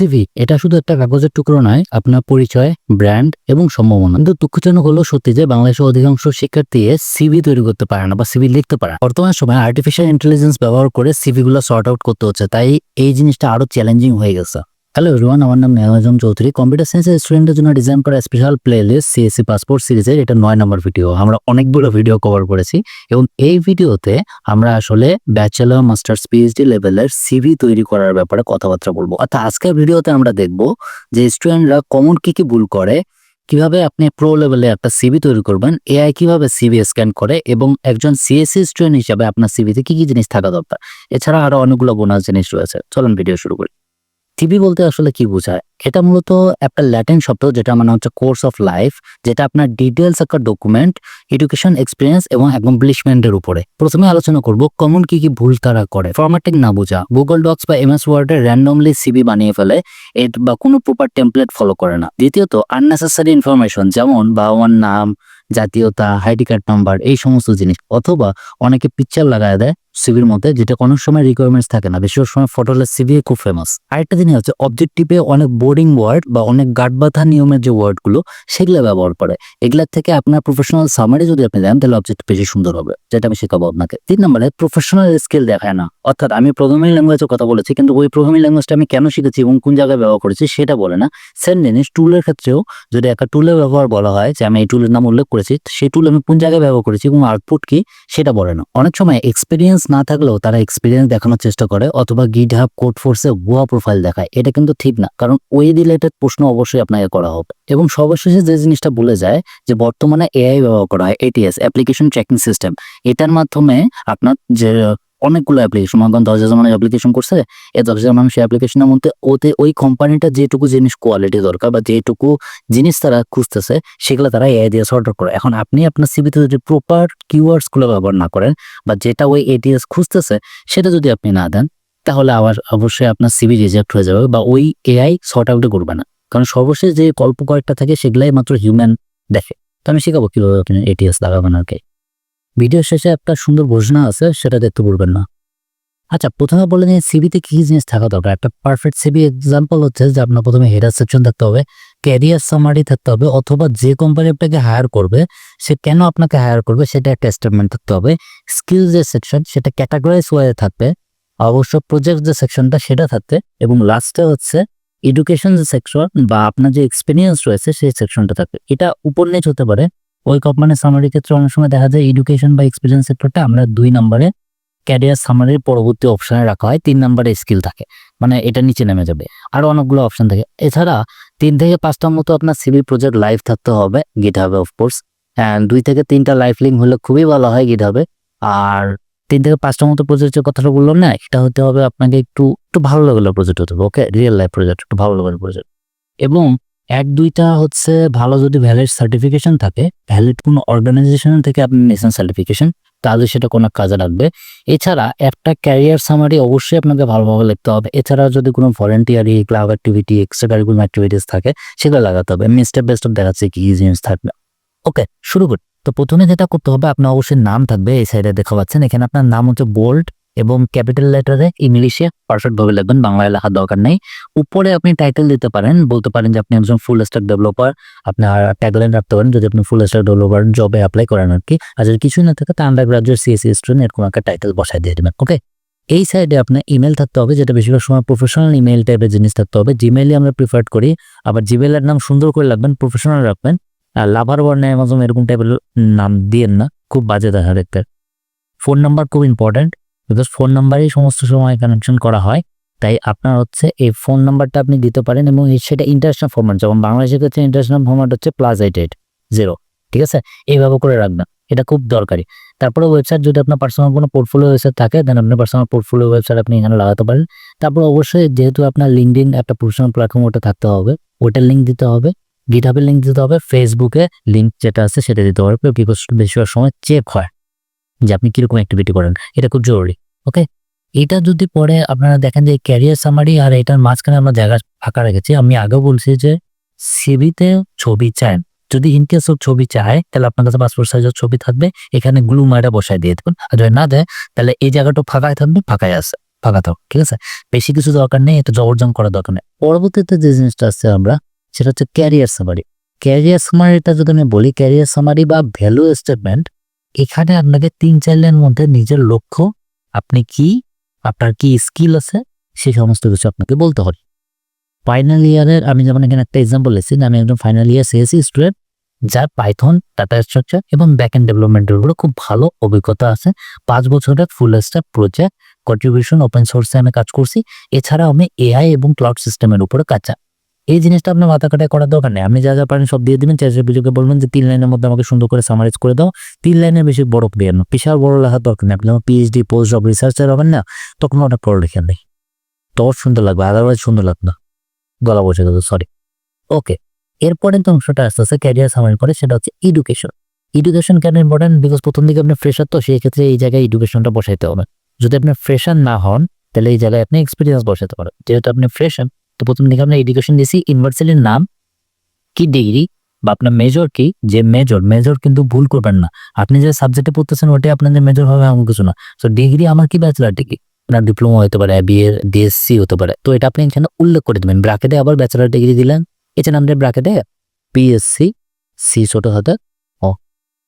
CV এটা শুধু একটা কাগজের টুকরো নয়, আপনার পরিচয় ব্র্যান্ড এবং সম্ভাবনা কিন্তু দুঃখজনক হলো সত্যি যে বাংলাদেশের অধিকাংশ শিক্ষার্থী সিভি তৈরি করতে পারে না বা সিভি লিখতে পারে। বর্তমান সময় আর্টিফিশিয়াল ইন্টেলিজেন্স ব্যবহার করে সিভি গুলো সর্ট আউট করতে হচ্ছে, তাই এই জিনিসটা আরও চ্যালেঞ্জিং হয়ে গেছে হ্যালো এভরিওয়ান আমার নাম নেওয়াজম চৌধুরী। কম্পিউটার সায়েন্সের স্টুডেন্টের জন্য ডিজাইন করা special playlist CSC passport সিরিজের এটা নয় নম্বর ভিডিও আমরা অনেকগুলো ভিডিও কভার করেছি এবং এই ভিডিওতে আমরা আসলে ব্যাচেলর মাস্টার্স পিএইচডি লেভেলের সিভি তৈরি করার ব্যাপারে কথাবার্তা বলব। অর্থাৎ আজকের ভিডিওতে আমরা দেখব যে স্টুডেন্টরা কমন কি কি ভুল করে, কীভাবে আপনি প্রো লেভেলে একটা সিভি তৈরি করবেন এআই কীভাবে সিভি স্ক্যান করে এবং একজন সিএসসি স্টুডেন্ট হিসাবে আপনার সিভিতে কি কি জিনিস থাকা দরকার। এছাড়া আরও অনেকগুলো বোনাস জিনিস রয়েছে। চলুন ভিডিও শুরু করি। সিভি বলতে আসলে কি বোঝায়? এটা মূলত একটা ল্যাটিন শব্দ যেটা মানে হচ্ছে কোর্স অফ লাইফ যেটা আপনার ডিটেলস একটা ডকুমেন্ট এডুকেশন এক্সপিরিয়েন্স এবং অ্যাকমপ্লিশমেন্টের উপরে। প্রথমে আলোচনা করব কমন কি কি ভুল তারা করে। ফরম্যাটিং না বোঝা। গুগল ডক্স বা এমএস ওয়ার্ডে র্যান্ডমলি সিবি বানিয়ে ফেলে এট বা কোনো প্রপার টেমপ্লেট ফলো করে না। দ্বিতীয়ত আননেসেসারি ইনফরমেশন যেমন বাবার নাম, জাতীয়তা আইডি কার্ড নাম্বার এই সমস্ত জিনিস। অথবা অনেকে পিকচার লাগায় দেয় সিভির মধ্যে, যেটা কোনো সময় রিকোয়ারমেন্টস থাকে না। বেশিরভাগ সময় ফটোলেস সিভি খুব ফেমাস আরেকটা জিনিস হচ্ছে অবজেক্টিভে অনেক বোর্ডিং ওয়ার্ড বা অনেক গাঢ় বাঁধা নিয়মের যে ওয়ার্ডগুলো সেগুলো ব্যবহার করে। এগুলার থেকে আপনার প্রফেশনাল সামারি যদি আপনি দেন, তাহলে অবজেক্ট বেশি সুন্দর হবে, যেটা আমি শেখাবো আপনাকে। তিন নম্বরে প্রফেশনাল স্কিল দেখায় না। অর্থাৎ আমি প্রোগ্রামিং ল্যাঙ্গুয়েজের কথা বলেছি, কিন্তু ওই প্রোগ্রামিং ল্যাঙ্গুয়েজটা আমি কেন শিখেছি এবং কোন জায়গায় ব্যবহার করেছি, সেটা বলে না। সেম জিনিস টুলের ক্ষেত্রেও যদি একটা টুলের ব্যবহার বলা হয়, যে আমি এই টুলের নাম উল্লেখ করেছি সেই টুল আমি কোন জায়গায় ব্যবহার করেছি এবং আউটপুট কি, সেটা বলে না। অনেক সময় এক্সপিরিয়েন্স না থাকলেও তারা এক্সপিরিয়েন্স দেখানোর চেষ্টা করে অথবা গিট হাব কোড ফোর্সে ভুয়া প্রোফাইল দেখায়। এটা কিন্তু ঠিক না, কারণ ওই রিলেটেড প্রশ্ন অবশ্যই আপনাকে করা হবে। এবং সর্বশেষে যে জিনিসটা বলে যায় যে বর্তমানে এআই ব্যবহার করা হয় এটিএস অ্যাপ্লিকেশন ট্র্যাকিং সিস্টেম এটার মাধ্যমে আপনার যে অনেকগুলো অ্যাপ্লিকেশন মনে করেন দশ হাজার মানুষ অ্যাপ্লিকেশন করছে, এই দশ হাজার মানুষ অ্যাপ্লিকেশনের মধ্যে ওতে ওই কোম্পানিটা যেটুকু জিনিস কোয়ালিটি দরকার বা যেটুকু জিনিস তারা খুঁজতেছে, সেগুলো তারা এআই দিয়ে সর্ট করে। এখন আপনি আপনার সিবিতে যদি প্রপার কিওয়ার্ডসগুলো ব্যবহার না করেন বা যেটা ওই এটিএস খুঁজতেছে, সেটা যদি আপনি না দেন, তাহলে আবার অবশ্যই আপনার সিবি রিজেক্ট হয়ে যাবে বা ওই এআই সর্ট আউটে করবে না। কারণ সর্বশেষ যে গল্প কয়েকটা থাকে, সেগুলাই মাত্র হিউম্যান দেখে। তো আমি শেখাবো কীভাবে আপনি এটিএস লাগাবেন আর কি। ভিডিও শেষে একটা সুন্দর ঘোষণা আছে, সেটা দেখতে ভুলবেন না। আচ্ছা প্রথমে বলে নিয়ে সিবিতে কি জিনিস থাকা দরকার? একটা পারফেক্ট সিবি এক্সাম্পল হচ্ছে যে আপনার প্রথমে হেডার সেকশন থাকতে হবে ক্যারিয়ার সামারি থাকতে হবে, অথবা যে কোম্পানি আপনাকে হায়ার করবে, সে কেন আপনাকে হায়ার করবে, সেটা একটা স্টেটমেন্ট থাকতে হবে। স্কিল যে সেকশন সেটা ক্যাটাগরাইজ ওয়ে থাকবে, অবশ্য প্রজেক্ট যে সেকশনটা সেটা থাকতে এবং লাস্টে হচ্ছে এডুকেশন যে সেকশন বা আপনার যে এক্সপিরিয়েন্স রয়েছে, সেই সেকশনটা থাকবে। এটা উপর নিচ হতে পারে ওই কোম্পানির সামারির ক্ষেত্রে অনেক সময় দেখা যায় এডুকেশন বা এক্সপিরিয়েন্স সেক্টরটা আমরা দুই নম্বরে ক্যারিয়ার সামারির পরবর্তী অপশনে রাখা হয়, তিন নম্বরে স্কিল থাকে। মানে এটা নিচে নেমে যাবে। আরও অনেকগুলো অপশন থাকে। এছাড়া তিন থেকে পাঁচটার মতো আপনার সিভি প্রজেক্ট লাইভ থাকতে হবে গিট হবে অফকোর্স দুই থেকে তিনটা লাইফ লিঙ্ক হলে খুবই ভালো হয় গিট হবে আর তিন থেকে পাঁচটার মতো প্রজেক্টের কথাটা বললাম না, এটা হতে হবে আপনাকে একটু একটু ভালো লাগল প্রজেক্ট হতে হবে ওকে রিয়েল লাইফ প্রজেক্ট একটু ভালো লাগার প্রজেক্ট এবং এক, দুইটা হচ্ছে ভালো যদি ভ্যালিড সার্টিফিকেশন থাকে ভ্যালিড কোনো অর্গানাইজেশন থেকে আপনি নিয়েছেন সার্টিফিকেশন তাহলে সেটা কোনো কাজে লাগবে। এছাড়া একটা ক্যারিয়ার সামারি অবশ্যই আপনাকে ভালোভাবে লিখতে হবে। এছাড়া যদি কোনো voluntary club activity extra curriculum activities থাকে, সেগুলো লাগাতে হবে। আমি স্টেপ বাই স্টেপ দেখাচ্ছি কি জিনিস থাকবে। ওকে শুরু করি। তো প্রথমে যেটা করতে হবে, আপনার অবশ্যই নাম থাকবে, এই সাইডে দেখা পাচ্ছেন। এখানে আপনার নাম হচ্ছে বোল্ড এবং ক্যাপিটাল লেটারে ইংলিশে পারফেক্ট ভাবে লিখবেন, বাংলায় লেখার দরকার নেই। উপরে আপনি টাইটেল দিতে পারেন, বলতে পারেন যে আপনি একজন ফুল স্ট্যাক ডেভেলপার আপনার ট্যাগলাইন রাখতে পারেন যদি আপনি ফুল স্ট্যাক ডেভেলপার জবে অ্যাপ্লাই করেন আর কি আর যদি কিছুই না থাকে, তা আন্ডার গ্রাজুয়েট সিএসসি স্টুডেন্ট এরকম একটা টাইটেল বসায় দিয়ে দেবেন ওকে এই সাইডে আপনার ইমেল থাকতে হবে, যেটা বেশিরভাগ সময় প্রফেশনাল ইমেল টাইপের জিনিস থাকতে হবে। জিমেইলই আমরা প্রিফার করি, আবার জিমেইলের নাম সুন্দর করে রাখবেন প্রফেশনাল রাখবেন। আর লাভার বর্ণে অ্যামাজন এরকম টাইপের নাম দিয়েন না, খুব বাজে দেখা দেখতে। ফোন নাম্বার খুব ইম্পর্ট্যান্ট বিকজ ফোন নাম্বারেই সমস্ত সময় কানেকশন করা হয়, তাই আপনার হচ্ছে এই ফোন নাম্বারটা আপনি দিতে পারেন এবং সেটা ইন্টারন্যাশনাল ফরম্যাট যেমন বাংলাদেশের ক্ষেত্রে ইন্টারন্যাশনাল ফরম্যাট হচ্ছে প্লাস এইট এইট জিরো ঠিক আছে? এইভাবে করে রাখবেন, এটা খুব দরকারি। তারপরে ওয়েবসাইট যদি আপনার পার্সোনাল কোনো পোর্টফোলিও ওয়েবসাইট থাকে দেন আপনার পার্সোনাল পোর্টফোলিও ওয়েবসাইট আপনি এখানে লাগাতে পারেন। তারপর অবশ্যই যেহেতু আপনার লিঙ্কডিন একটা প্রফেশনাল প্ল্যাটফর্ম ওটা থাকতে হবে, ওটার লিঙ্ক দিতে হবে গিটহাবের লিঙ্ক দিতে হবে ফেসবুকে লিঙ্ক যেটা আছে সেটা দিতে হবে বিকজ বেশিরভাগ সময় চেক হয়। যে আপনি কীরকম অ্যাক্টিভিটি করেন, এটা খুব জরুরি ওকে এটা যদি পরে আপনারা দেখেন যে ক্যারিয়ার সামারি আর এটার মাঝখানে আমরা জায়গা ফাঁকা রেখেছি, আমি আগেও বলছি যে সিবিতে ছবি চান, যদি ইনকেস ও ছবি চায়, তাহলে আপনার কাছে পাসপোর্ট সাইজের ছবি থাকবে, এখানে গ্লু মাইটা বসায় দিয়ে দেবেন, আর যদি না দেয়, তাহলে এই জায়গাটা ফাঁকায় থাকবে ফাঁকায় আছে, ফাঁকা থাক, ঠিক আছে? বেশি কিছু দরকার নেই, এটা জবরজং করার দরকার নেই। পরবর্তীতে যে জিনিসটা আছে আমরা, সেটা হচ্ছে ক্যারিয়ার সামারি ক্যারিয়ার সামারিটা যদি আমি বলি ক্যারিয়ার সামারি বা ভ্যালু স্টেটমেন্ট এখানে আপনাকে তিন চার লাইনের মধ্যে নিজের লক্ষ্য, আপনি কি, আপনার কি স্কিল আছে সেই সমস্ত কিছু আপনাকে বলতে হবে ফাইনাল ইয়ারের আমি যেমন এখানে একটা এক্সাম্পল এসেছি আমি একজন ফাইনাল ইয়ার সিএসসি স্টুডেন্ট যার পাইথন ডাটা স্ট্রাকচার এবং ব্যাক এন্ড ডেভেলপমেন্টের উপরে খুব ভালো অভিজ্ঞতা আছে পাঁচ বছরের full stack project contribution open সোর্সে আমি কাজ করছি এছাড়াও আমি এআই এবং ক্লাউড সিস্টেমের উপরে কাজ। এই জিনিসটা আপনার মাথা কাটায় করার দরকার নেই। আপনি যা যা পারেন সব দিয়ে দিবেন। চ্যাটের বিজয়কে বলবেন যে তিন লাইনের মধ্যে আমাকে সুন্দর করে সামারাইজ করে দাও। তিন লাইনের বেশি বড় দিয়ে না। বিশাল বড় লেখার দরকার নেই। আপনি পিএইচডি পোস্ট জব রিসার্চার হবেন না, তখন অনেক বড় লেখা নেই। তখন সুন্দর লাগবে। আদারওয়াইজ সুন্দর লাগবে না। গলা বসে গেল সরি ওকে এরপরে তো অংশটা আস্তে আস্তে ক্যারিয়ার সামারি করে, সেটা হচ্ছে এডুকেশন এডুকেশন কেন ইম্পর্টেন্ট বিকজ প্রথম দিকে আপনি ফ্রেশার তো সেই ক্ষেত্রে এই জায়গায় এডুকেশনটা বসাইতে হবে। যদি আপনি ফ্রেশার না হন, তাহলে এই জায়গায় আপনি এক্সপিরিয়েন্স বসাতে পারেন। যেহেতু আপনি ফ্রেশার তো প্রথম দিকে আমরা এডুকেশন দিয়েছি ইউনিভার্সিটির নাম কি ডিগ্রি বা আপনার মেজর কি? যে মেজর মেজর কিন্তু ভুল করবেন না। আপনি যে সাবজেক্টে পড়তেছেন, ওটাই আপনার যে মেজর হবে, এমন কিছু না। তো ডিগ্রি আমার কি ব্যাচেলার ডিগ্রি আপনার ডিপ্লোমা হতে পারে বিএ ডিএসসি হতে পারে। তো এটা আপনি এখানে উল্লেখ করে দেবেন। ব্রাকেটে আবার ব্যাচেলার ডিগ্রি দিলেন। এছাড়া আমাদের ব্রাকেটে পিএসসি সি ছোট হাতে ও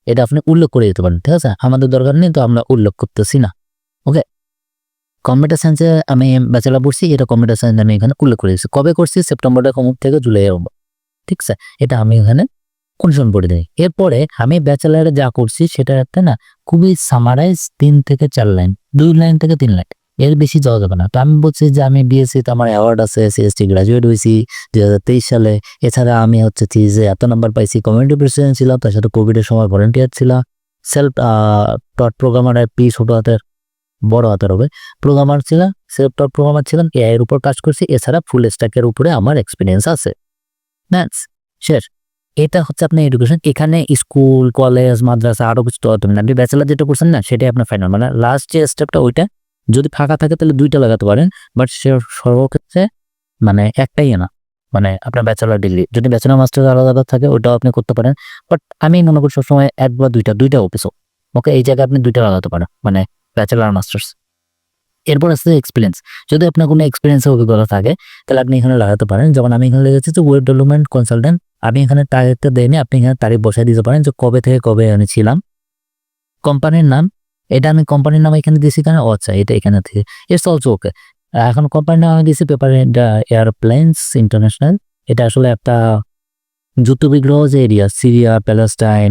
এটা আপনি উল্লেখ করে দিতে পারেন, ঠিক আছে? আমাদের দরকার নেই, তো আমরা উল্লেখ করতেছি না। ওকে কম্পিউটার সায়েন্সে আমি ব্যাচেলার পড়ছি, এটা কম্পিউটার সায়েন্স আমি এখানে উল্লেখ করে দিচ্ছি কবে করছি? সেপ্টেম্বরের কমুক থেকে? জুলাই ঠিক আছে? এটা আমি এখানে কনফার্ম করে দিই। এরপরে আমি ব্যাচেলারে যা করছি, সেটা একটা না, খুবই সামারাইজ তিন থেকে চার লাইন দুই লাইন থেকে তিন লাইন এর বেশি যাওয়া যাবে না। তো আমি বলছি যে, আমি বিএসসি তে আমার অ্যাওয়ার্ড আছে সিএসটি গ্রাজুয়েট হয়েছি দুই হাজার তেইশ সালে। এছাড়া আমি হচ্ছে যে এত নাম্বার পাইছি কমিউনিটি প্রেসিডেন্ট ছিলাম, তার সাথে কোভিডের সময় ভলেন্টিয়ার ছিলাম। সেলফ টট প্রোগ্রামার পি ছোট হাতের বড় হাতের হবে। প্রোগ্রামার ছিলাম সেলফ টট প্রোগ্রামার ছিলাম এআই এর উপর কাজ করছি, এছাড়া ফুল স্ট্যাকের উপরে আমার এক্সপিরিয়েন্স আছে। ম্যাথস শেষ এটা হচ্ছে আপনার এডুকেশন এখানে স্কুল কলেজ মাদ্রাসা আরও কিছু তো না আপনি ব্যাচেলার যেটা করছেন না, সেটাই আপনার ফাইনাল মানে লাস্ট যে স্টেপটা ওইটা যদি ফাঁকা থাকে তাহলে দুইটা লাগাতে পারেন বাট সে সর্বক্ষেত্রে মানে একটাই না মানে আপনার ব্যাচেলার ডিগ্রি যদি ব্যাচেলার মাস্টার আলাদা আলাদা থাকে, ওটাও আপনি করতে পারেন। বাট আমি মনে করি সবসময় এক বা দুইটা দুইটা অফিসও ওকে এই জায়গায় আপনি দুইটা লাগাতে পারেন। মানে ব্যাচেলার মাস্টার্স এরপর আসছে এক্সপিরিয়েন্স যদি আপনার কোনো এক্সপিরিয়েন্সের অভিজ্ঞতা থাকে, তাহলে আপনি এখানে লাগাতে পারেন। যেমন আমি এখানে লেগেছি যে ওয়েব ডেভেলপমেন্ট কনসালটেন্ট আমি এখানে তারিখটা দেয়নি আপনি এখানে তারিখ বসাই দিতে পারেন যে কবে থেকে কবে আমি ছিলাম। কোম্পানির নাম, এটা আমি কোম্পানির নাম এখানে দিয়েছি কেন? ও আচ্ছা এটা এখানে থেকে। ইটস অলসো ওকে এখন কোম্পানির নাম আমি দিয়েছি পেপার এয়ারপ্লেন্স ইন্টারন্যাশনাল এটা আসলে একটা যুদ্ধ বিগ্রহ যে area, Syria, Palestine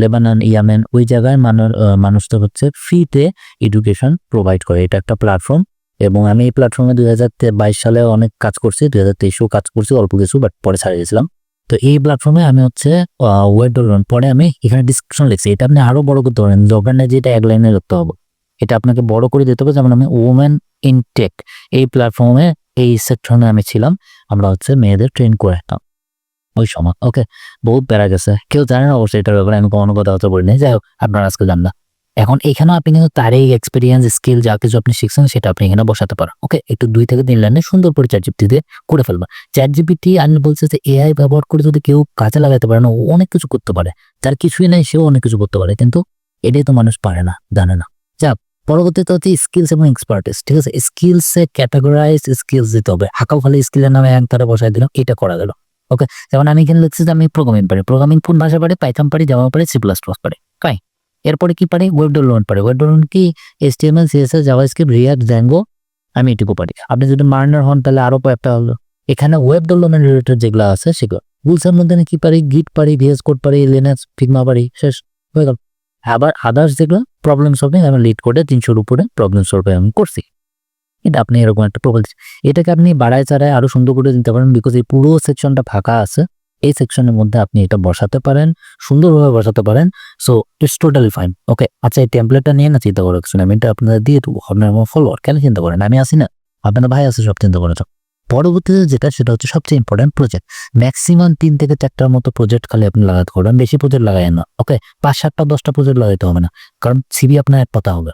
Lebanon, Yemen, ওই জায়গায় মানুষ মানুষটা হচ্ছে ফ্রিতে এডুকেশন প্রোভাইড করে। এটা একটা প্ল্যাটফর্ম এবং আমি এই প্ল্যাটফর্মে দুই হাজার বাইশ সালে অনেক কাজ করছি, দুই হাজার তেইশেও কাজ করছি, অল্প কিছু বাট পরে ছাড়িয়ে গেছিলাম তো এই প্ল্যাটফর্মে আমি হচ্ছে ওয়েব ডেভেলপমেন্ট পরে আমি এখানে ডিসক্রিপশন লিখছি। এটা আপনি আরও বড় করতে পারেন দরকার যে এটা এক লাইনে লিখতে হবে। এটা আপনাকে বড় করে দিতে হবে, যেমন আমি ওমেন ইন টেক এই প্ল্যাটফর্মে এই সেকশনে আমি ছিলাম। আমরা হচ্ছে মেয়েদের ট্রেন করে যেতাম ওই সময়। ওকে বহুত বেড়া গেছে। কেউ জানে না অবশ্যই এটার ব্যাপারে। আমি কোনো কথা বলি না যাই হোক, আপনারা আজকে জান না এখন এখানেও আপনি কিন্তু তার এই এক্সপিরিয়েন্স স্কিল যা কিছু আপনি শিখছেন, সেটা আপনি এখানে বসাতে পারেন। ওকে একটু দুই থেকে তিন লাইনে সুন্দর করে চ্যাট জিপিটি দিয়ে করে ফেলবেন। চ্যাট জিপিটি আমি বলছে যে এআই ব্যবহার করে যদি কেউ কাজে লাগাতে পারে না, ও অনেক কিছু করতে পারে। যার কিছুই নাই, সেও অনেক কিছু করতে পারে। কিন্তু এটাই তো মানুষ পারে না, জানে না। যা পরবর্তীতে হচ্ছে স্কিলস এবং এক্সপার্টিস ঠিক আছে? স্কিলসে ক্যাটাগরাইজ স্কিলস দিতে হবে। হাকাও খালি স্কিলের নামে এক তারা বসাই দিলাম এটা করা গেল। ওকে যেমন আমি এখানে লিখছি যে আমি প্রোগ্রামিং পারি। প্রোগ্রামিং কোন ভাষা পারি? পাইথন পারি জাভা পারি সি প্লাস প্লাস পারি। কাই এরপরে কি পারি? ওয়েব ডেভেলপমেন্ট পারি। ওয়েব ডেভেলপমেন্ট কি? HTML CSS JavaScript React Django আমি এটুকু পারি। আপনি যদি মার্নার হন, তাহলে আরও একটা হলো। এখানে ওয়েব ডেভেলপমেন্ট রিলেটেড যেগুলো আছে, সেগুলো। রুলসের মধ্যে কি পারি? গিট পারি ভিএস কোড পারি লিনাক্স ফিগমা পারি, শেষ। হয়ে গেল। আবার আদার্স যেগুলো প্রবলেম সলভিং আমি লিড করে তিনশোর উপরে প্রবলেম সলভিং আমি করছি। এটা আপনি এরকম একটা প্রবল এটাকে আপনি বাড়ায় চাড়ায় আরও সুন্দর করে দিতে পারেন বিকজ এই পুরো সেকশনটা ফাঁকা আছে। এই সেকশনের মধ্যে আপনি এটা বসাতে পারেন, সুন্দরভাবে বসাতে পারেন। So it's totally fine okay আচ্ছা এই টেমপ্লেটটা নিয়ে না চিন্তা কিছু আমি এটা আপনাদের দিয়ে দেবো। আপনার আমার ফলোয়ার কেন চিন্তা করেন? আমি আসি না। আপনার ভাই আছে, সব চিন্তা করে থাক। পরবর্তীতে যেটা, সেটা হচ্ছে সবচেয়ে ইম্পর্টেন্ট প্রজেক্ট ম্যাক্সিমাম তিন থেকে চারটার মতো প্রজেক্ট খালি আপনি লাগাতে পারবেন। বেশি প্রজেক্ট লাগাই না ওকে পাঁচ সাতটা, দশটা প্রজেক্ট লাগাইতে হবে না। কারণ সিবি আপনার এক পাতা হবে।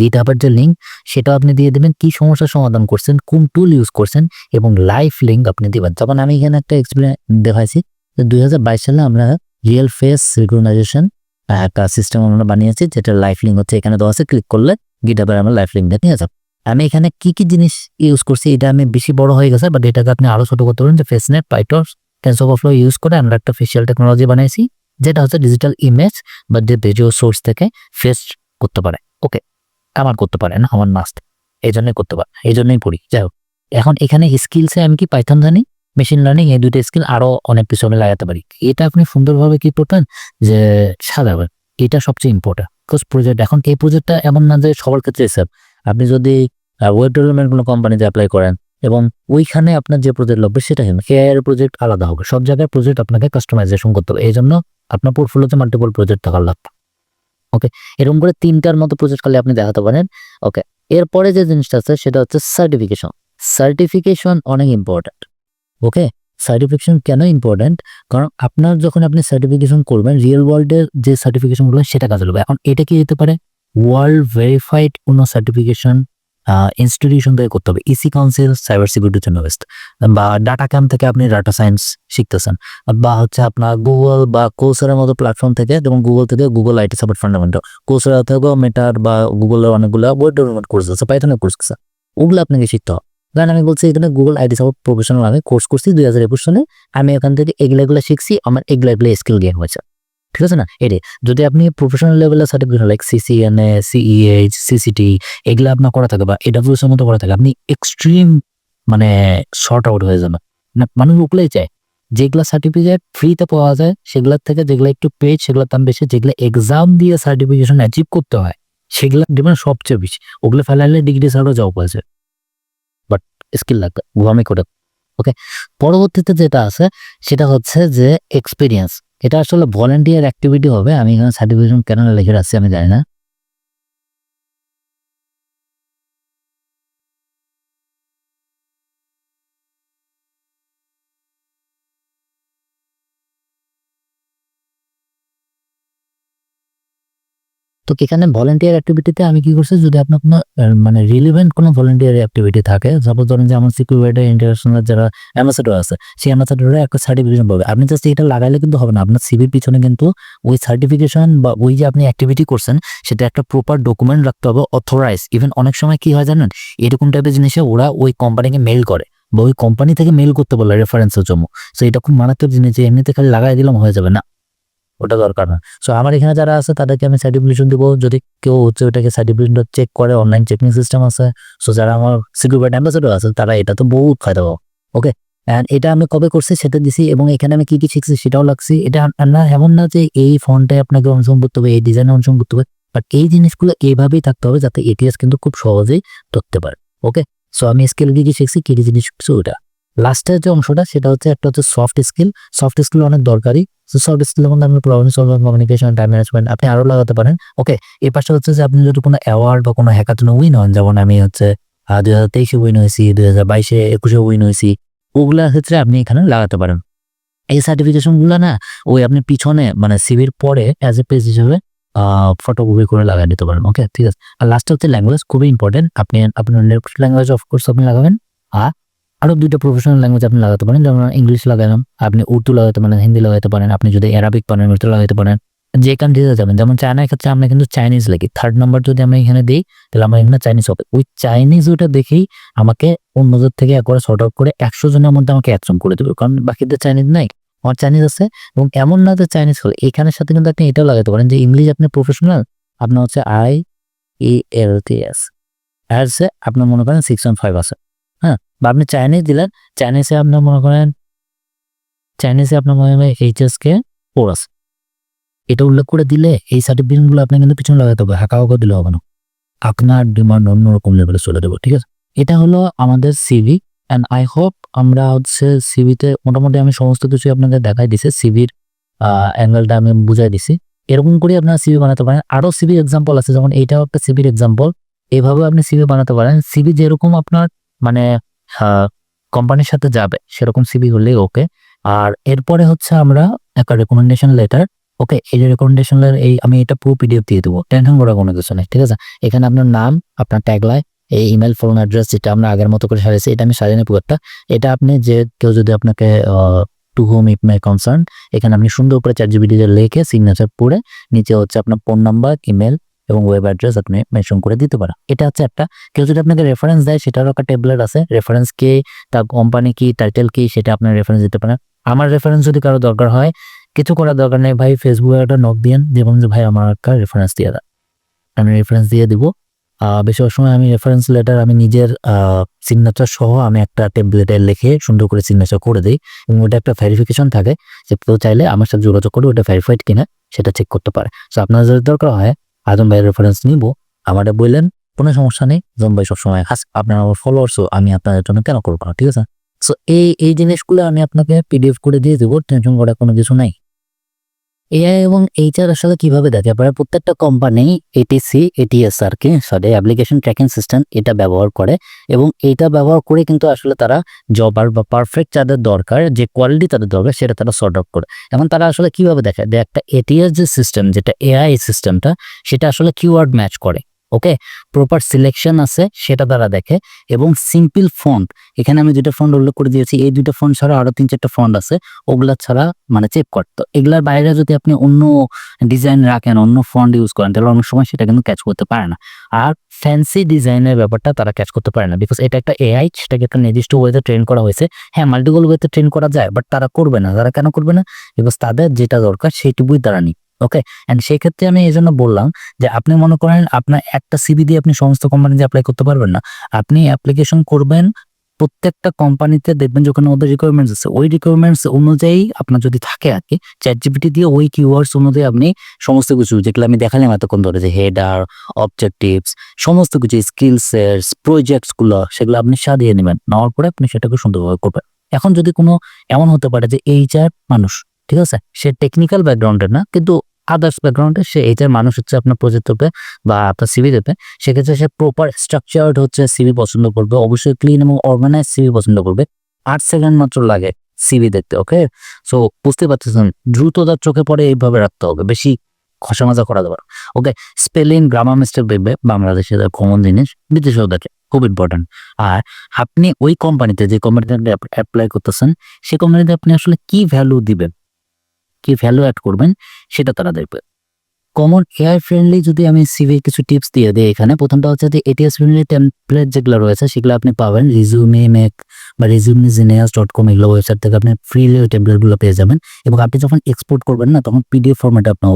গিট হাবের যে লিঙ্ক সেটা আপনি দিয়ে দেবেন। কি সমস্যার সমাধান করছেন, কোন টুল ইউজ করছেন এবং লাইফ লিঙ্ক আপনি দিবেন। যেমন আমি এখানে একটা এক্সপিরিয়েন্স দেখাইছি দুই হাজার বাইশ সালে আমরা রিয়েল ফেস রিকগনাইজেশন একটা সিস্টেম আমরা বানিয়েছি, যেটা লাইফ লিঙ্ক হচ্ছে। এখানে দেওয়া আছে ক্লিক করলে গিট আমরা লাইফ লিঙ্কটা নিয়ে যাব। আমি এখানে কি কি জিনিস ইউজ করছি, এটা আমি বেশি বড় হয়ে গেছে বাট এটাকে আপনি আরও ছোট করতে পারেন, যে ফেসনেট পাইটস টেন্সোভারফ্লো ইউজ করে আমরা একটা ফেসিয়াল টেকনোলজি বানিয়েছি যেটা হচ্ছে ডিজিটাল ইমেজ বা যে ভিডিও সোর্স থেকে ফেস করতে পারে। ওকে আমার করতে পারে না, আমার মাস্ট এই জন্যই করতে পারে এই জন্যই পড়ি যাই হোক এখন এখানে স্কিলসে আমি কি পাইথন জানি? মেশিন লার্নিং এই দুইটা স্কিল আরও অনেক কিছু আমি লাগাতে পারি। এটা আপনি সুন্দরভাবে কি করতেন যে সাজাবেন, এটা সবচেয়ে ইম্পর্টেন্ট বিকজ প্রজেক্ট এখন এই প্রজেক্টটা এমন না যে সবার ক্ষেত্রে সেফ আপনি যদি ওয়েব ডেভেলপমেন্ট কোনো কোম্পানিতে অ্যাপ্লাই করেন এবং ওইখানে আপনার যে প্রজেক্ট লাগবে সেটা কিন্তু এআই এর প্রজেক্ট আলাদা হবে। সব জায়গায় প্রজেক্ট আপনাকে কাস্টমাইজেশন করতে হবে। এই জন্য আপনার পোর্টফোলিওতে মাল্টিপল প্রজেক্ট থাকার লাগবে। ওকে এরকম করে তিনটার মতো প্রজেক্ট খালি আপনি দেখাতে পারেন। ওকে এরপরে যে জিনিসটা আছে, সেটা হচ্ছে সার্টিফিকেশন সার্টিফিকেশন অনেক ইম্পর্ট্যান্ট ওকে সার্টিফিকেশন কেন ইম্পর্ট্যান্ট কারণ আপনার যখন আপনি সার্টিফিকেশন করবেন রিয়েল ওয়ার্ল্ডের যে সার্টিফিকেশনগুলো সেটা কাজে লাগবে। এখন এটা কি যেতে পারে? ওয়ার্ল্ড ভেরিফাইড কোনো সার্টিফিকেশন ইনস্টিটিউশন থেকে করতে হবে। ইসি কাউন্সিল সাইবার সিকিউরিটির জন্য বেস্ট বা ডাটা ক্যাম্প থেকে আপনি ডাটা সায়েন্স শিখতেছেন। বা হচ্ছে আপনার গুগল বা কোর্সের মতো প্ল্যাটফর্ম থেকে, যেমন গুগল থেকে গুগল আইটি সাপোর্ট ফান্ডামেন্টাল কোর্সের থেকেও মেটার বা গুগলের অনেকগুলো ওয়েব ডেভেলপমেন্ট কোর্স আছে পাইথনের কোর্স আছে। ওগুলো আপনাকে শিখতে হবে। কারণ আমি বলছি এখানে গুগল আইডি সাপোর্ট প্রফেশনাল আমি কোর্স করছি দুই হাজার একুশ সালে। আমি এখান থেকে এগুলো এগুলো শিখছি, আমার এগুলো এগুলো স্কিল গেম হয়েছে। ঠিক আছে না? এটাই যদি আপনি প্রফেশনাল লেভেলের certificate like CCNA CEH CCT এগুলো আপনার করা থাকে বা এডাব্লিউএস এর মতো করা থাকে, আপনি এক্সট্রিম মানে শর্ট আউট হয়ে যাবে না মানুষ ওগুলোই চায়। যেগুলো সার্টিফিকেট ফ্রিতে পাওয়া যায়, সেগুলোর থেকে যেগুলো একটু পেজ সেগুলোর দাম বেশি, যেগুলো এক্সাম দিয়ে সার্টিফিকেশন অ্যাচিভ করতে হয় সেগুলো ডিমান্ড সবচেয়ে বেশি। ওগুলো ফেলাইলে ডিগ্রি ছাড়াও জব আছে। বাট স্কিল লাগবে। ঘুমামি করে ওকে পরবর্তীতে যেটা আছে, সেটা হচ্ছে যে এক্সপিরিয়েন্স এটা আসলে ভলেন্টিয়ার অ্যাক্টিভিটি হবে, আমি এখানে সার্টিফিকেশন কেন লিখে রাখছি আমি জানি না। তো এখানে ভলেন্টিয়ার অ্যাক্টিভিটিতে আমি কি করছি? যদি আপনার কোনো মানে রিলিভেন্ট কোনো ভলেন্টিয়ার অ্যাক্টিভিটি থাকে সাপোজ ধরেন যে আমার সিকিউরিটি ইন্টারন্যাশনাল যারা অ্যাম্বাসেডর আছে, সেই অ্যাম্বাসেডরে একটা সার্টিফিকেশন পাবে। আপনি জাস্ট এটা লাগাইলে কিন্তু হবে না। আপনার সিভির পিছনে কিন্তু ওই সার্টিফিকেশন বা ওই যে আপনি অ্যাক্টিভিটি করছেন, সেটা একটা প্রপার ডকুমেন্ট রাখতে হবে অথরাইজ ইভেন অনেক সময় কি হয় জানেন? এরকম টাইপের জিনিসে ওরা ওই কোম্পানিকে মেল করে বা ওই কোম্পানি থেকে মেল করতে বলে রেফারেন্সের জন্য। সো এটা খুব মারাত্মক জিনিস যে এমনিতে খালি লাগাই দিলাম হয়ে যাবে না। ওটা দরকার না। সো আমার এখানে যারা আছে, তাদেরকে আমি সার্টিফিকেশন দিব। যদি কেউ হচ্ছে ওটাকে সার্টিফিকেশন চেক করে অনলাইন চেকিং সিস্টেম আছে সো যারা আমার সিকিউরিটি অ্যাম্বাসেডর আছে, তারা এটা তো বহুত ফায়দা পাবো। ওকে অ্যান্ড এটা আমি কবে করছি, সেটা দিছি, এবং এখানে আমি কি কি শিখছি, সেটাও লাগছি। এটা না, এমন না যে এই ফন্টে আপনাকে অনুসরণ করতে হবে, এই ডিজাইনে অনুসরণ করতে হবে বাট এই জিনিসগুলো এইভাবেই থাকতে হবে, যাতে এটিএস কিন্তু খুব সহজেই ধরতে পারে। ওকে সো আমি স্কেল কি কি শিখছি, কি কি জিনিস শিখছি, ওটা। লাস্টের যে অংশটা সেটা হচ্ছে একটা হচ্ছে সফট স্কিল সফট স্কিল অনেক দরকারি। সফট স্কিলের মধ্যে আপনি problem solving communication time management আপনি আরও লাগাতে পারেন। ওকে এই পাশে হচ্ছে যে আপনি যদি কোনো অ্যাওয়ার্ড বা কোনো হ্যাকাথনে উইন হন, যেমন আমি হচ্ছে দুই হাজার তেইশে উইন হয়েছি দুই হাজার বাইশে একুশে উইন হয়েছি ওগুলার ক্ষেত্রে আপনি এখানে লাগাতে পারেন। এই সার্টিফিকেশনগুলো না, ওই আপনি পিছনে মানে সিভির পরে অ্যাজ এ পেজ হিসেবে ফটোকপি করে লাগাই দিতে পারেন। ওকে ঠিক আছে। আর লাস্টে হচ্ছে ল্যাঙ্গুয়েজ খুবই ইম্পর্টেন্ট আপনি, আপনার ল্যাঙ্গুয়েজ অফকোর্স আপনি লাগাবেন। আর আরও দুইটা প্রফেশনাল ল্যাঙ্গুয়েজ আপনি লাগাতে পারেন, যেমন ইংলিশ লাগালাম, আপনি উর্দু লাগাতে পারেন, হিন্দি লাগাতে পারেন, আপনি যদি অ্যারাবিক পারেন ওটা লাগাতে পারেন, যে কান্ট্রিতে যাবেন। যেমন চায়নার ক্ষেত্রে আমরা কিন্তু চাইনিজ লিখি। থার্ড নাম্বার যদি আমরা এখানে দিই, তাহলে আমার এখানে চাইনিজ হবে। ওই চাইনিজ ওটা দেখেই আমাকে অন্যদের থেকে একবার শর্ট আউট করে একশো জনের মধ্যে আমাকে একজন করে দেবে। কারণ বাকিদের চাইনিজ নাই। আমার চাইনিজ আছে এবং এমন না যে চাইনিজ হলে এখানের সাথে কিন্তু আপনি এটাও লাগাতে পারেন যে ইংলিশ আপনি প্রফেশনাল আপনার হচ্ছে I E L T S আর আপনার মনে করেন সিক্স ওয়ান ফাইভ আছে। হ্যাঁ বা আপনি চাইনিজ দিলেন চাইনিজে আপনার মনে করেন চাইনিজে আপনার মনে হয় এইচএস কে ফোর আছে এটা উল্লেখ করে দিলে এই সার্টিফিকেটগুলো আপনি কিন্তু পিছনে লাগাতে হবে হাঁকা হাঁকা দিলে হবে না। আপনার ডিমান্ড অন্যরকম লেভেলে চলে দেবো ঠিক আছে? এটা হলো আমাদের সিভি অ্যান্ড আই হোপ আমরা হচ্ছে সিভিতে মোটামুটি আমি সমস্ত কিছুই আপনাদের দেখাই দিছি। সিভির অ্যাঙ্গেলটা আমি বুঝাই দিছি। এরকম করে আপনারা সিভি বানাতে পারেন। আরও সিভির এক্সাম্পল আছে, যেমন এইটাও একটা সিভির এক্সাম্পল এইভাবে আপনি সিভি বানাতে পারেন। সিভি যেরকম আপনার মানে কোম্পানির সাথে যাবে, সেরকম সিভি হলেই ওকে আর এরপরে হচ্ছে আমরা একটা রেকমেন্ডেশন লেটার ওকে এই যে রেকমেন্ডেশন এই আমি এটা পুরো পিডিএফ দিয়ে দেবো। টেনশন করার কোনো কিছু নেই ঠিক আছে? এখানে আপনার নাম, আপনার ট্যাগলাই এই ইমেল ফোন অ্যাড্রেস যেটা আমরা আগের মতো করে সারিয়েছি এটা আমি সাজিয়ে পুরোটা এটা আপনি যে কেউ যদি আপনাকে to whom it may concern এখানে আপনি সুন্দর করে চ্যাট জিবিটি লিখে সিগনেচার পড়ে, নিচে হচ্ছে আপনার ফোন নাম্বার ইমেল এবং ওয়েব অ্যাড্রেস আপনি মেনশন করে দিতে পারেন। এটা হচ্ছে একটা, কেউ যদি আপনাকে রেফারেন্স দেয়, সেটারও একটা টেবলেট আছে রেফারেন্স কে তার কোম্পানি কি টাইটেল কি সেটা আপনার রেফারেন্স দিতে পারেন। আমার রেফারেন্স যদি কারও দরকার হয়, কিছু করার দরকার নেই, ভাই ফেসবুকে একটা নক দিয়েন যেমন যে, ভাই, আমার একটা রেফারেন্স দিয়ে দেন। আমি রেফারেন্স দিয়ে দিব। বেশিরভাগ সময় আমি রেফারেন্স লেটার আমি নিজের সিগনেচার সহ আমি একটা টেবলেটে লিখে সুন্দর করে সিগনেচার করে দিই এবং ওটা একটা ভেরিফিকেশন থাকে যে, কেউ চাইলে আমার সাথে যোগাযোগ করে ওটা ভেরিফাইড কিনা সেটা চেক করতে পারে। সো আপনার যদি দরকার হয় আজম ভাইয়ের রেফারেন্স নিব। আমাদের বললেন, কোনো সমস্যা নেই আজম ভাই সবসময় হাস আপনার আমার ফলোয়ার্সও আমি আপনাদের জন্য কেন করব না? ঠিক আছে? সো এই এই জিনিসগুলো আমি আপনাকে পিডিএফ করে দিয়ে দেবো টেনশন করার কোনো কিছু নাই। এআই এবং এইচআর আসলে কীভাবে দেখে? আপনারা প্রত্যেকটা কোম্পানি এটিসি এটিএস আর কি? সরি অ্যাপ্লিকেশন ট্র্যাকিং সিস্টেম এটা ব্যবহার করে এবং এইটা ব্যবহার করে কিন্তু আসলে তারা জবার বা পারফেক্ট যাদের দরকার, যে কোয়ালিটি তাদের দরকার সেটা তারা সর্ট আউট করে। এখন তারা আসলে কীভাবে দেখে? যে একটা এটিএস যে সিস্টেম যেটা এআই সিস্টেমটা সেটা আসলে কিওয়ার্ড ম্যাচ করে। ওকে? প্রপার সিলেকশন আছে, সেটা তারা দেখে। এবং সিম্পল ফন্ট এখানে আমি দুইটা ফন্ট উল্লেখ করে দিয়েছি। এই দুইটা ফন্ট ছাড়া আরও তিন চারটা ফন্ট আছে, ওগুলা ছাড়া মানে চেক করতো এগুলার বাইরে যদি আপনি অন্য ডিজাইন রাখেন, অন্য ফন্ট ইউজ করেন, তাহলে অনেক সময় সেটা কিন্তু ক্যাচ করতে পারে না। আর ফ্যান্সি ডিজাইনের ব্যাপারটা তারা ক্যাচ করতে পারে না। বিকজ এটা একটা এআই সেটাকে একটা নির্দিষ্ট ওয়েতে ট্রেন করা হয়েছে। হ্যাঁ মাল্টিপল ওয়েতে ট্রেন করা যায় বাট তারা করবে না। তারা কেন করবে না? বিকজ তাদের যেটা দরকার, সেইটুকুই তারা নি ওকে অ্যান্ড সেই ক্ষেত্রে আমি এই জন্য বললাম যে আপনি মনে করেন আপনার একটা সিবি দিয়ে আপনি সমস্ত কোম্পানিতে অ্যাপ্লাই করতে পারবেন না। আপনি অ্যাপ্লিকেশন করবেন, প্রত্যেকটা কোম্পানিতে দেখবেন যে ওখানে ওদের রিকোয়ারমেন্টস আছে। ওই রিকোয়ারমেন্টস অনুযায়ী আপনার যদি থাকে আর কি চ্যাট জিপিটি দিয়ে ওই কিওয়ার্ডস অনুযায়ী আপনি সমস্ত কিছু যেগুলো আমি দেখালাম এতক্ষণ ধরে, যে হেডার অবজেক্টিভস সমস্ত কিছু স্কিলসের প্রজেক্টসগুলো সেগুলো আপনি সাজিয়ে নেবেন। নেওয়ার পরে আপনি সেটাকে সুন্দরভাবে করবেন। এখন যদি কোনো এমন হতে পারে যে এইচআর মানুষ ঠিক আছে? সে টেকনিক্যাল ব্যাকগ্রাউন্ডের না, কিন্তু আদার্স ব্যাকগ্রাউন্ডে সে এইচআর মানুষ হচ্ছে আপনার প্রজেক্ট দেবে বা আপনার সিভি দেবে। সেক্ষেত্রে সে প্রপার স্ট্রাকচার্ড হচ্ছে সিভি পছন্দ করবে, অবশ্যই ক্লিন এবং অর্গানাইজ সিভি পছন্দ করবে। আট সেকেন্ড মাত্র লাগে সিভি দেখতে ওকে সো বুঝতে পারতেছেন? দ্রুত তার চোখে পড়ে এইভাবে রাখতে হবে, বেশি খসা মাজা করা যাবে ওকে স্পেলিং গ্রামার মিস্টেক দেখবে, বাংলাদেশে কমন জিনিস, বিদেশেও দেখে, খুব ইম্পর্টেন্ট আর আপনি ওই কোম্পানিতে যে কোম্পানিতে অ্যাপ্লাই করতেছেন সেই কোম্পানিতে আপনি আসলে কি ভ্যালু দিবেন? কি ভ্যালু অ্যাড করবেন, সেটা তারা দেখবে। কমন এআই ফ্রেন্ডলি যদি আমি সিভি কিছু টিপস দিয়ে দিই এখানে, প্রথমটা হচ্ছে যে এটিএস ফ্রেন্ডলি টেমপ্লেট যেগুলো রয়েছে, সেগুলো আপনি পাবেন। রিজিউমে মেক বা রিজিউমে জিনিয়াস ডট কম এগুলো ওয়েবসাইট থেকে আপনি ফ্রিলি ওই টেমপ্লেটগুলো পেয়ে যাবেন। এবং আপনি যখন এক্সপোর্ট করবেন না, তখন পিডিএফ ফরম্যাটে আপনার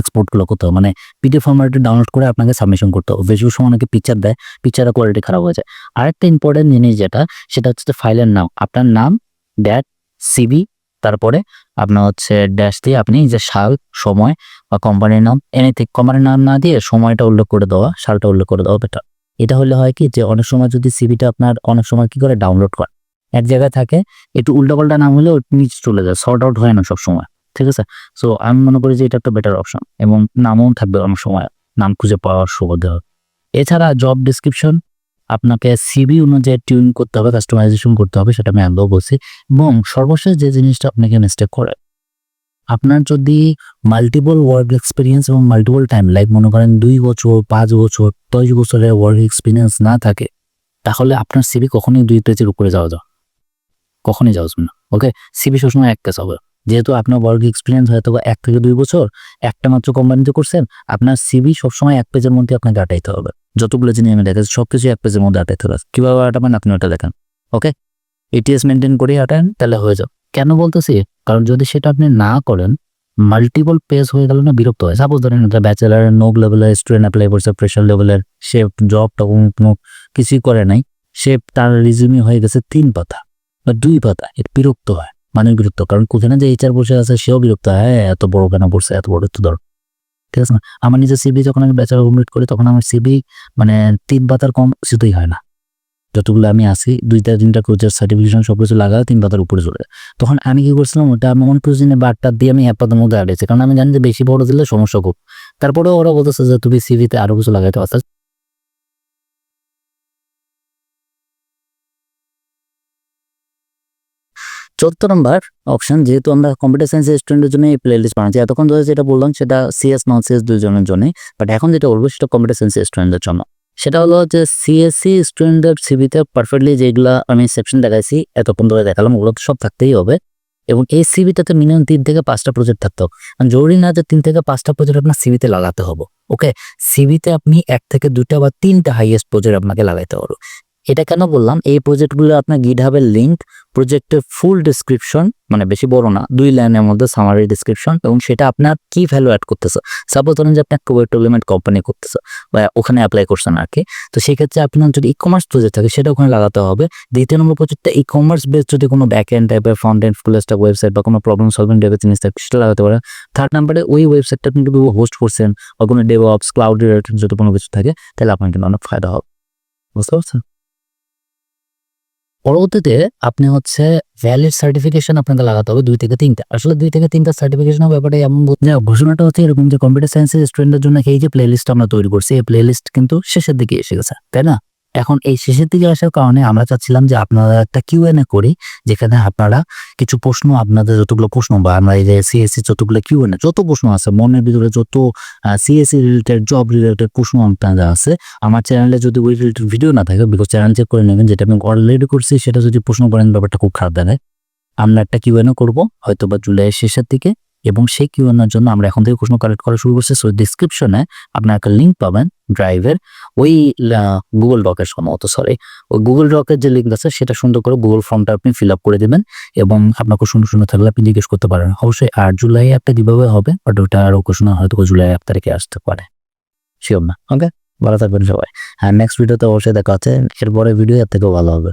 এক্সপোর্টগুলো করতে হবে। মানে পিডিএফ ফরম্যাটে ডাউনলোড করে আপনাকে সাবমিশন করতে হবে। বেশি সময় অনেকে পিকচার দেয় পিকচারের কোয়ালিটি খারাপ হয়ে যায়। আরেকটা ইম্পর্টেন্ট জিনিস যেটা, সেটা হচ্ছে ফাইলের নাম। আপনার নাম ড্যাট সিবি তারপরে আপনার হচ্ছে ড্যাশ দিয়ে আপনি যে সাল, সময় বা কোম্পানির নাম এনিথিং কোম্পানির নাম না দিয়ে সময়টা উল্লেখ করে দেওয়া, সালটা উল্লেখ করে দেওয়া বেটার এটা হলে হয় কি যে অনেক সময় যদি সিভিটা আপনার অনেক সময় কি করে ডাউনলোড করে এক জায়গায় থাকে, একটু উল্টাপাল্টা নাম হলে নিচে চলে যায় শর্ট আউট হয় না সব সময় ঠিক আছে? সো আমি মনে করি যে এটা একটা বেটার অপশন এবং নামও থাকবে অনেক সময়, নাম খুঁজে পাওয়ার সুবিধা। এছাড়া জব ডিসক্রিপশন আপনাকে সিবি অনুযায়ী টিউন করতে হবে কাস্টমাইজেশন করতে হবে, সেটা আমি আগেও বলছি। এবং সর্বশেষ যে জিনিসটা আপনাকে মিস্টেক করে, আপনার যদি মাল্টিপল ওয়ার্ক এক্সপিরিয়েন্স এবং মাল্টিপল টাইম লাইক মনে করেন দুই বছর, পাঁচ বছর, দশ বছরের ওয়ার্ক এক্সপিরিয়েন্স না থাকে, তাহলে আপনার সিবি কখনোই দুই পেজের উপরে যাওয়া যাবে কখনই যাওয়া যাবে না ওকে সিবি সবসময় এক পেজ হবে। যেহেতু আপনার ওয়ার্ক এক্সপিরিয়েন্স হয়তো এক থেকে দুই বছর, একটা মাত্র কোম্পানিতে করছেন, আপনার সিবি সবসময় এক পেজের মধ্যে আপনাকে আটাইতে হবে। যতগুলো জিনিস আমি দেখাচ্ছি সব কিছু এক পেজের মধ্যে আটাইতে হবে। কীভাবে আটাবেন? আপনি ওটা দেখেন। ওকে এটিএস মেনটেন করে আটান, তাহলে হয়ে যাও কেন বলতেছি? কারণ যদি সেটা আপনি না করেন মাল্টিপল পেজ হয়ে গেল না বিরক্ত হয়। সাপোজ ধরেন একটা ব্যাচেলার নোক লেভেলের স্টুডেন্ট অ্যাপ্লাই করছে প্রেশার লেভেলের সে জব কোনো কিছুই করে নাই, সে তার রিজিউমি হয়ে গেছে তিন পাতা বা দুই পাতা এটা বিরক্ত হয়। মানুষ বিরক্ত, কারণ কোথায় যে এইচআর বসে আছে, সেও বিরক্ত। হ্যাঁ এত বড় কেন পড়ছে এত বড় তো ধর। ঠিক আছে না? আমার নিজের সিবি যখন আমি ব্যাচেলার কমপ্লিট করি, তখন আমার সিবি মানে তিন পাতার কম কিছুতেই হয় না। যতগুলো আমি আসি দুইটা, তিনটা কোচের সার্টিফিকেশন সব কিছু লাগা তিন পাতার উপরে চলে যায়। তখন আমি কি করছিলাম, ওটা আমি অনেক কিছু দিনে বারটা দিয়ে আমি এক পাতার মধ্যে আড়েছি কারণ আমি জানি যে বেশি বড় দিলে সমস্যা খুব। তারপরে ওরা বলতেছে যে তুমি সিভিতে আরও কিছু লাগাইতে পারছ চোদ্দ নম্বর অপশন যেহেতু আমরা কম্পিউটার সায়েন্স স্টুডেন্টের জন্য এই প্লে লিস্ট বানাচ্ছি, এতক্ষণ ধরে যেটা বললাম সেটা সিএস নন সিএস দুজনের জন্যই বাট এখন যেটা বলব সেটা কম্পিউটার সায়েন্স স্টুডেন্টদের জন্য। সেটা হলো যে সিএসসি স্টুডেন্টদের সিভিতে পারফেক্টলি যেগুলো আমি সেকশন দেখাইছি, এতক্ষণ ধরে দেখালাম, ওগুলো তো সব থাকতেই হবে। এবং এই সিভিটাতে মিনিমাম তিন থেকে পাঁচটা প্রজেক্ট থাকতে হবে। জরুরি না যে তিন থেকে পাঁচটা প্রজেক্ট আপনার সিভিতে লাগাতে হবে ওকে সিভিতে আপনি এক থেকে দুটা বা তিনটা হাইয়েস্ট প্রজেক্ট আপনাকে লাগাইতে পারো এটা কেন বললাম? এই প্রজেক্টগুলো আপনার গিট হাবের লিঙ্ক প্রজেক্টের ফুল ডিসক্রিপশন মানে বেশি বড় না, দুই লাইনের মধ্যে সামারি ডিসক্রিপশন এবং সেটা আপনার কি ভ্যালু অ্যাড করতেছে। সাপোজ ধরেন যে আপনি কোভিড লিমিট কোম্পানি করতেছে, বা ওখানে অ্যাপ্লাই করছেন আর কি তো সেক্ষেত্রে আপনার যদি ই কমার্স প্রজেক্ট থাকে, সেটা ওখানে লাগাতে হবে। দ্বিতীয় নম্বর প্রজেক্টটা ই কমার্স বেস যদি কোনো ব্যাক এন্ড টাইপের front end full stack website বা কোনো প্রবলেম সলভিং টাইপের জিনিস থাকে, সেটা লাগাতে পারেন। থার্ড নাম্বারে ওই ওয়েবসাইটটা আপনি যদি হোস্ট করছেন, বা কোনো ডেভঅপস ক্লাউড রিলেটেড যদি কোনো কিছু থাকে, তাহলে আপনার কিন্তু অনেক ফায়দা হবে। বুঝতে পারছেন? পরবর্তীতে আপনি হচ্ছে ভ্যালিড সার্টিফিকেশন আপনাকে লাগাতে হবে দুই থেকে তিনটা। আসলে দুই থেকে তিনটা সার্টিফিকেশনের ব্যাপারে এমন ঘোষণাটা হচ্ছে এরকম যে কম্পিউটার সায়েন্সের স্টুডেন্টের জন্য এই যে প্লে লিস্ট আমরা তৈরি করছি, এই প্লে লিস্ট কিন্তু শেষের দিকে এসে গেছে, তাই না? এখন এই শেষের দিকে আসার কারণে আমরা চাচ্ছিলাম যে আপনারা একটা কিউএনএ করি, যেখানে আপনারা কিছু প্রশ্ন, আপনাদের যতগুলো প্রশ্ন বা আমরা এই যে সিএসসি যতগুলো কিউএনএ যত প্রশ্ন আছে, মনের ভিতরে যত সিএসসি রিলেটেড জব রিলেটেড প্রশ্ন আপনাদের আছে, আমার চ্যানেলে যদি ওই রিলেটেড ভিডিও না থাকে বিকজ চ্যানেল চেক করে নেবেন, যেটা আমি অলরেডি করছি, সেটা যদি প্রশ্ন করেন, ব্যাপারটা খুব খারাপ দেখায়। আমরা একটা কিউএনও করব হয়তো বা জুলাইয়ের শেষের দিকে। এবং সেই কিউএনএর জন্য আমরা এখন থেকে প্রশ্ন কালেক্ট করা শুরু করছি। সো ডিসক্রিপশনে আপনার একটা লিঙ্ক পাবেন ড্রাইভের ওই গুগল ডকের সম্ভবত সরি ওই গুগল ডকের যে লিঙ্ক আছে, সেটা সুন্দর করে গুগল ফর্মটা আপনি ফিল আপ করে দেবেন এবং আপনার কোশ্চেন শূন্য থাকলে আপনি জিজ্ঞেস করতে পারেন। অবশ্যই আট জুলাই একটা কীভাবে হবে? বাট ওটা আরও কোশ্চেন হয়তো জুলাই এক তারিখে আসতে পারে। শিওর না? ওকে ভালো থাকবেন সবাই। হ্যাঁ নেক্সট ভিডিওতে অবশ্যই দেখা হচ্ছে। এরপরে ভিডিও এর থেকেও ভালো হবে।